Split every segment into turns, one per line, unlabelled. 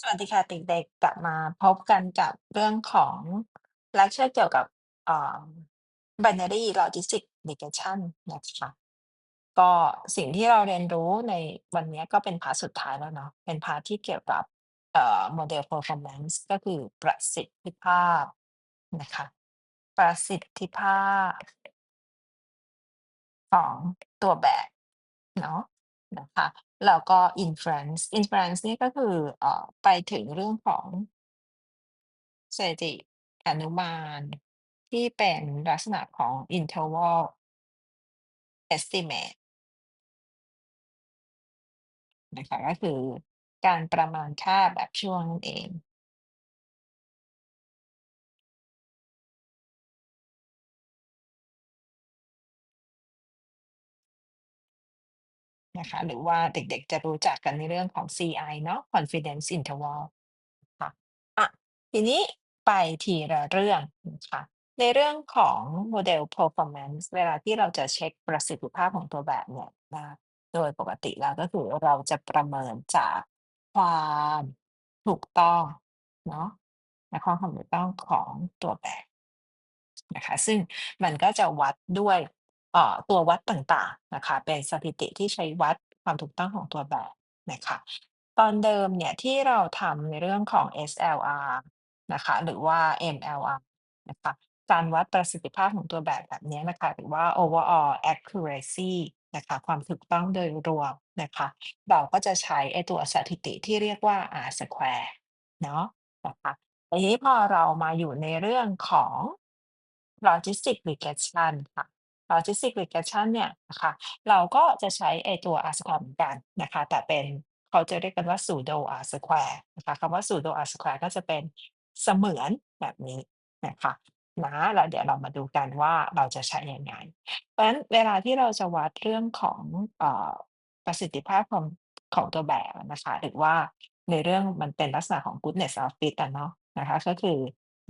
สวัสดีค่ะเด็ก ๆ กลับมาพบกันกับเรื่องของเลคเชอร์เกี่ยวกับเอ่อ Binary Logistic Regression นะคะก็สิ่งที่เราเรียนรู้ในวันนี้ก็เป็นพาร์ทสุดท้ายแล้วเนาะเป็นพาร์ทที่เกี่ยวกับเอ่อ Model Performance ก็คือประสิทธิภาพนะคะ ประสิทธิภาพ ของตัวแบบเนาะ นะคะแล้วก็ Inference Inference นี่ก็คือเอ่อไปถึงเรื่องของสถิติอนุบาล ที่เป็นลักษณะของ interval estimate นะคะก็คือการประมาณค่าแบบช่วงนั่นเอง นะคะ หรือว่าเด็กๆจะรู้จักกันในเรื่องของ CI เนาะ confidence interval ค่ะอะ ทีนี้ไปทีละเรื่องนะคะในเรื่องของ model performance เวลาที่เราจะเช็กประสิทธิภาพของตัวแบบเนี่ยนะคะโดยปกติแล้วก็คือเราจะประเมินจากความถูกต้องเนาะและความถูกต้องของตัวแบบนะคะ ซึ่งมันก็จะวัดด้วย เอ่อ ตัววัดต่าง ๆ นะคะ เป็นสถิติที่ใช้วัดความถูกต้องของตัวแบบนะคะ ตอนเดิมเนี่ยที่เราทำในเรื่องของ SLR นะคะ หรือว่า MLR นะคะ การวัดประสิทธิภาพของตัวแบบแบบเนี้ยนะคะ หรือว่า overall accuracy นะคะ ความถูกต้องโดยรวมนะคะ เราก็จะใช้ไอ้ตัวสถิติที่เรียกว่า R square เนาะ นะคะ ทีนี้พอเรามาอยู่ในเรื่องของ logistic regression ค่ะ logistic regression เนี่ยนะคะเราก็จะใช้ไอตัว R square เหมือนกันนะคะ แต่เป็นเขาจะเรียกกันว่า pseudo R square นะคะคำว่า pseudo R square ก็จะเป็นเสมือนแบบนี้นะคะนะแล้วเดี๋ยวเรามาดูกันว่าเราจะใช้ยังไง เพราะฉะนั้นเวลาที่เราจะวัดเรื่องของอประสิทธิภาพของของตัวแบบนะคะ หรือว่าในเรื่องมันเป็นลักษณะของ goodness of fit เนาะนะคะ ก็คือ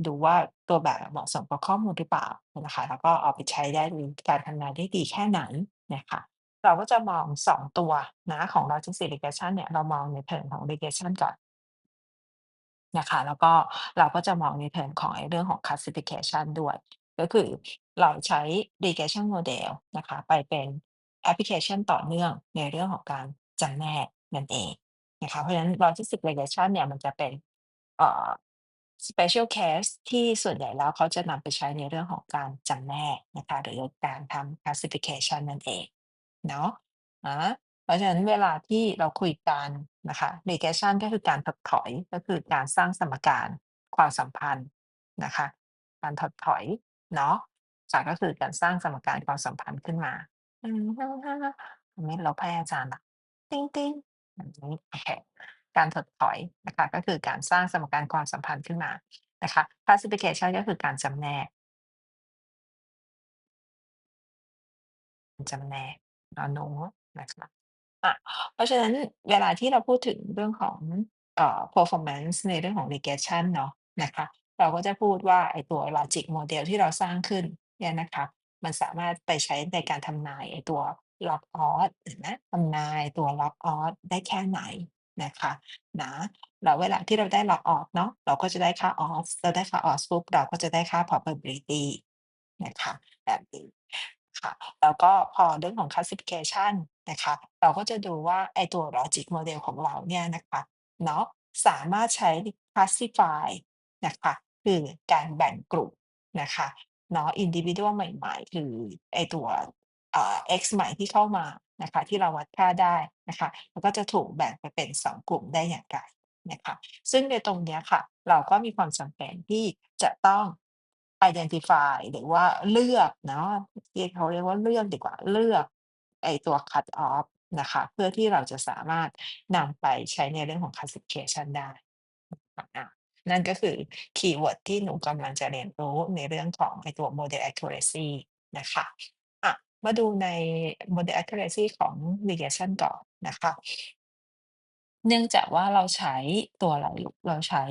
ดูว่าตัวแบบเหมาะสมกับข้อมูลหรือเปล่านะคะ แล้วก็เอาไปใช้ได้ในการทำงานได้ดีแค่ไหนนะคะเราก็จะมอง 2 ตัวนะของ Logistic Regression เนี่ยเรามองในเชิงของ Regression ก่อนนะคะแล้วก็เราก็จะมองในเชิงของไอ้เรื่องของ Classification ด้วย ก็คือเราใช้ Regression Model นะคะไปเป็นแอปพลิเคชันต่อเนื่องในเรื่องของการจำแนกนั่นเองนะคะเพราะฉะนั้น Logistic Regression เนี่ยมันจะเป็นเอ่อ Special Case ที่ส่วนใหญ่แล้วเขาจะนำไปใช้ในเรื่องของการจำแนกนะคะหรือการทำ Classification นั่นเองเนาะอาเพราะฉะนั้นเวลาที่เราคุยกันนะคะ Regression ก็คือการถดถอยก็คือการสร้างสมการความสัมพันธ์นะคะ การถดถอยเนาะค่ะก็คือการสร้างสมการความสัมพันธ์ขึ้นมาอืมทำไมลบให้อาจารย์ละติ๊งๆแบบนี้โอเค การถดถอยนะคะก็คือการสร้างสมการความสัมพันธ์ขึ้นมานะคะ Classification ก็คือการจำแนกจำแนกนอนูนะคะอะเพราะฉะนั้นเวลาที่เราพูดถึงเรื่องของเอ่อ performance ในเรื่องของ regression เนาะนะคะ เราก็จะพูดว่าไอตัว logic model ที่เราสร้างขึ้นเนี่ยนะคะมันสามารถไปใช้ในการทำนายไอตัว log odds เห็นไหมทำนายตัว log odds ได้แค่ไหน นะคะนะแล้วเวลาที่เราได้ log odds เนาะเราก็จะได้ค่า odds เราได้ค่า odds ปุ๊บเราก็จะได้ค่า probability นะคะแบบนี้ค่ะแล้วก็พอเรื่องของ classification นะคะเราก็จะดูว่าไอตัว logic model ของเราเนี่ยนะคะเนาะสามารถใช้ classify นะคะคือการแบ่งกลุ่มนะคะเนาะ individual ใหม่ๆหรือไอตัว x ใหม่ที่เข้ามานะคะที่เราวัดค่าได้นะคะมันก็จะถูกแบ่งไปเป็น 2 กลุ่มได้อย่างไรนะคะซึ่งในตรงนี้ค่ะ เราก็มีความจำเป็นที่จะต้อง identify หรือว่าเลือกเนาะที่เขาเรียกว่าเลือกดีกว่าเลือกไอตัว cut off นะคะเพื่อที่เราจะสามารถนำไปใช้ในเรื่องของ classification ได้นั่นก็คือคีย์เวิร์ดที่หนูกำลังจะเรียนรู้ในเรื่องของไอตัว model accuracy นะคะ มาดูใน model accuracy ของ regression ก่อนนะคะ เนื่องจากว่าเราใช้ตัวอะไรลูกเราใช้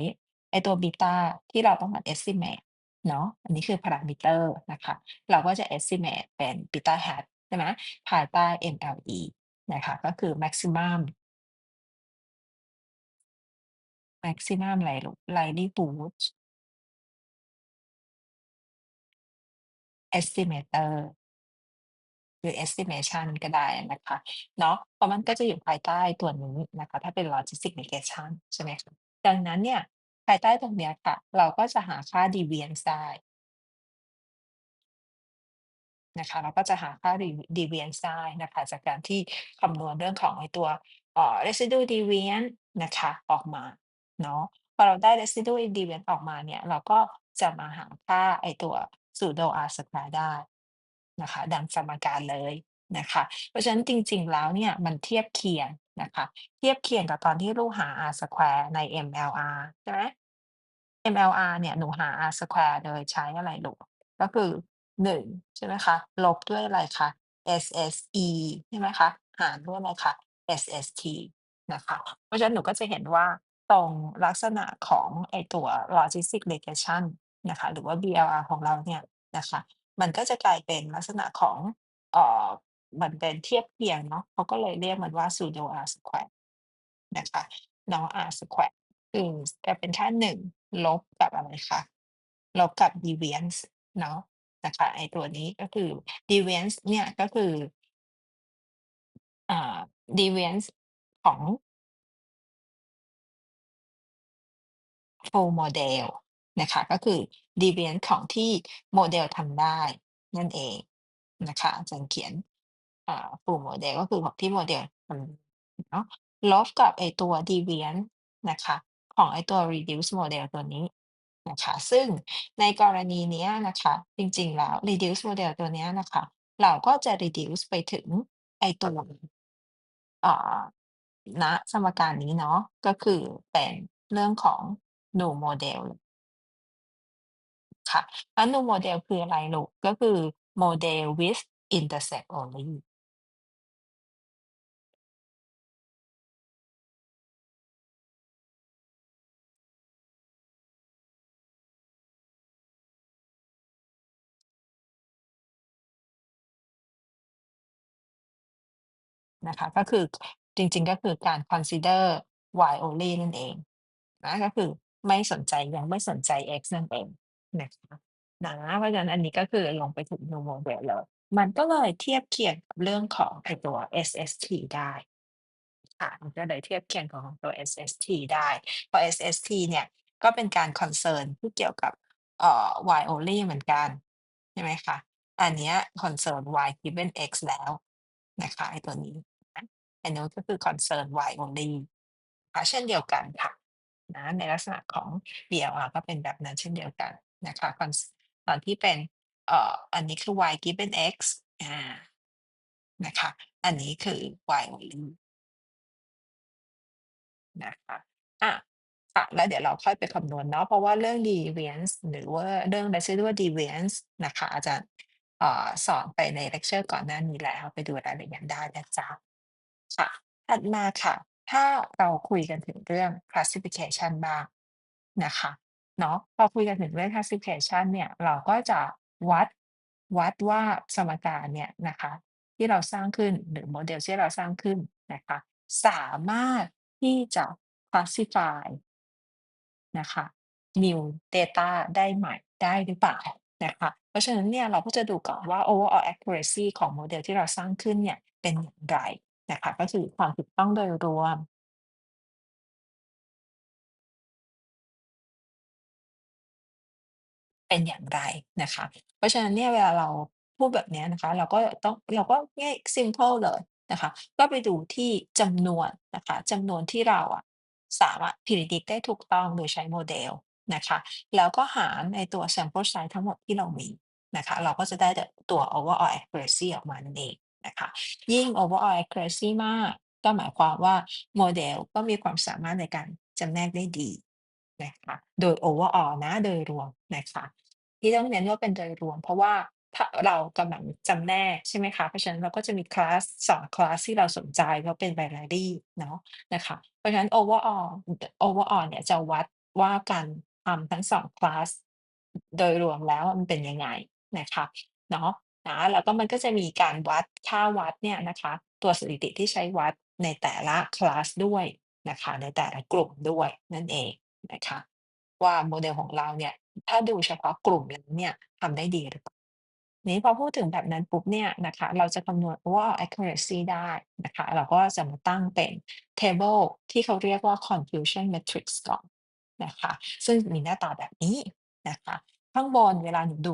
ไอตัวบีตาที่เราต้องการ estimate เนาะอันนี้คือ parameter นะคะ เราก็จะ estimate เป็น beta hat ใช่ไหมภายใต้ MLE นะคะก็คือ maximum maximum อะไรลูก livelihood estimator หรือ estimation ก็ได้นะคะเนาะเพราะมันก็จะอยู่ภายใต้ตัวนี้นะคะถ้าเป็น logistic regression ใช่ไหมคะดังนั้นเนี่ยภายใต้ตรงเนี้ยค่ะ เราก็จะหาค่า deviance ได้นะคะเราก็จะหาค่า deviance ได้นะคะจากการที่คำนวณเรื่องของไอ้ตัวเอ่อ residual deviance นะคะออกมาเนาะพอเราได้ residual deviance ออกมาเนี่ยเราก็จะมาหาค่าไอ้ตัว pseudo r square ได้ นะคะ ดังสมการเลยนะคะ เพราะฉะนั้นจริง ๆ แล้วเนี่ยมันเทียบเคียงนะคะ เทียบเคียงกับตอนที่ลูกหา r square ใน MLR ใช่ไหม MLR เนี่ยหนูหา r square โดยใช้อะไรลูก ก็คือ1ใช่ไหมคะ ลบด้วยอะไรคะ SSE ใช่ไหมคะ หารด้วยอะไรคะ SST นะคะ เพราะฉะนั้นหนูก็จะเห็นว่าตรงลักษณะของไอ้ตัว logistic regression นะคะ หรือว่า BLR ของเราเนี่ยนะคะ มันก็จะกลายเป็นลักษณะของ เอ่อเหมือนเป็นเทียบเคียงเนาะ เขาก็เลยเรียกมันว่า pseudo R square นะคะ เนาะ R square คือจะเป็นค่1ลบกับอะไรคะ ลบกับ deviance เนาะ นะคะไอตัวนี้ก็คือ deviance เนี่ยก็คือ อ่า deviance ของ full model นะคะ ก็คือ deviance ของที่โมเดลทำได้นั่นเองนะคะอาจารย์เขียนอ่า full model ก็คือของที่โมเดลทำเนาะลบกับไอตัว deviance นะคะ ของไอตัว reduce model ตัวนี้นะคะซึ่งในกรณีนี้นะคะ จริงๆแล้ว reduce model ตัวนี้นะคะ เราก็จะ reduce ไปถึงไอตัวณสมการนี้เนาะก็คือเป็นเรื่องของ null model ค่ะแล้ว null model คืออะไรลูก ก็คือ model with intersect only นะคะก็คือจริงๆก็คือการ consider y only นั่นเองนะก็คือไม่สนใจยังไม่สนใจ x นั่นเอง นะคะ นะ เพราะฉะนั้นอันนี้ก็คือลงไปถึง null model เลย มันก็เลยเทียบเคียงกับเรื่องของไอตัว SST ได้ค่ะมันก็เลยเทียบเคียงของตัว SST ได้เพราะ SST เนี่ยก็เป็นการ concern ที่เกี่ยวกับเอ่อ y only เหมือนกันใช่ไหมคะ อันเนี้ย concern y given x แล้วนะคะไอตัวนี้อันนู้นก็คือ concern y only นะคะเช่นเดียวกันค่ะนะในลักษณะของ BLR ก็เป็นแบบนั้นเช่นเดียวกัน นะคะ cons ตอนที่เป็นเอ่ออันนี้คือ y given x อานะคะอันนี้คือ y นะคะอาค่ะแล้วเดี๋ยวเราค่อยไปคำนวณเนาะเพราะว่าเรื่อง deviance หรือว่าเรื่อง residual deviance นะคะอาจารย์สอนไปในเลกเชอร์ก่อนหน้านี้แล้วไปดูรายละเอียดได้นะจ๊ะค่ะถัดมาค่ะ ถ้าเราคุยกันถึงเรื่อง classification บ้างนะคะ เนาะ พอคุยกันถึงเรื่อง classification เนี่ย เราก็จะวัด วัดว่าสมการเนี่ยนะคะ ที่เราสร้างขึ้น หรือโมเดลที่เราสร้างขึ้นนะคะ สามารถที่จะ classify นะคะ new data ได้ใหม่ได้หรือเปล่านะคะ เพราะฉะนั้นเนี่ยเราก็จะดูก่อนว่า overall accuracy ของโมเดลที่เราสร้างขึ้นเนี่ยเป็นอย่างไรนะคะ ก็คือความถูกต้องโดยรวม เป็นอย่างไรนะคะ เพราะฉะนั้นเนี่ยเวลาเราพูดแบบเนี้ยนะคะ เราก็ต้อง เราก็ง่ายซิมเพิลเลยนะคะ ก็ไปดูที่จำนวนนะคะจำนวนที่เราอะสามารถ predict ได้ถูกต้องโดยใช้โมเดลนะคะ แล้วก็หารในตัว sample size ทั้งหมดที่เรามีนะคะ เราก็จะได้ต่ตัว overall accuracy ออกมานั่นเองนะคะ ยิ่ง overall accuracy มาก ก็หมายความว่าโมเดลก็มีความสามารถในการจำแนกได้ดีนะคะ โดย overall นะ โดยรวมนะคะ ที่ต้องเน้นว่าเป็นโดยรวม เพราะว่าถ้าเรากำลังจำแนกใช่ไหมคะ เพราะฉะนั้นเราก็จะมีคลาส2คลาสที่เราสนใจก็เป็น binary เนาะนะคะ เพราะฉะนั้น overall overall เนี่ยจะวัดว่าการทำทั้ง2คลาสโดยรวมแล้วมันเป็นยังไงนะคะเนาะนะแล้วก็มันก็จะมีการวัดค่าวัดเนี่ยนะคะ ตัวสถิติที่ใช้วัดในแต่ละคลาสด้วยนะคะ ในแต่ละกลุ่มด้วยนั่นเองนะคะ ว่าโมเดลของเราเนี่ย ถ้าดูเฉพาะกลุ่มนั้นเนี่ยทำได้ดีหรือเปล่า นี้พอพูดถึงแบบนั้นปุ๊บเนี่ยนะคะ เราจะคำนวณ overall accuracy ได้นะคะ เราก็จะมาตั้งเป็น table ที่เขาเรียกว่า confusion matrix ก่อนนะคะ ซึ่งมีหน้าตาแบบนี้นะคะ ข้างบนเวลาหนูดู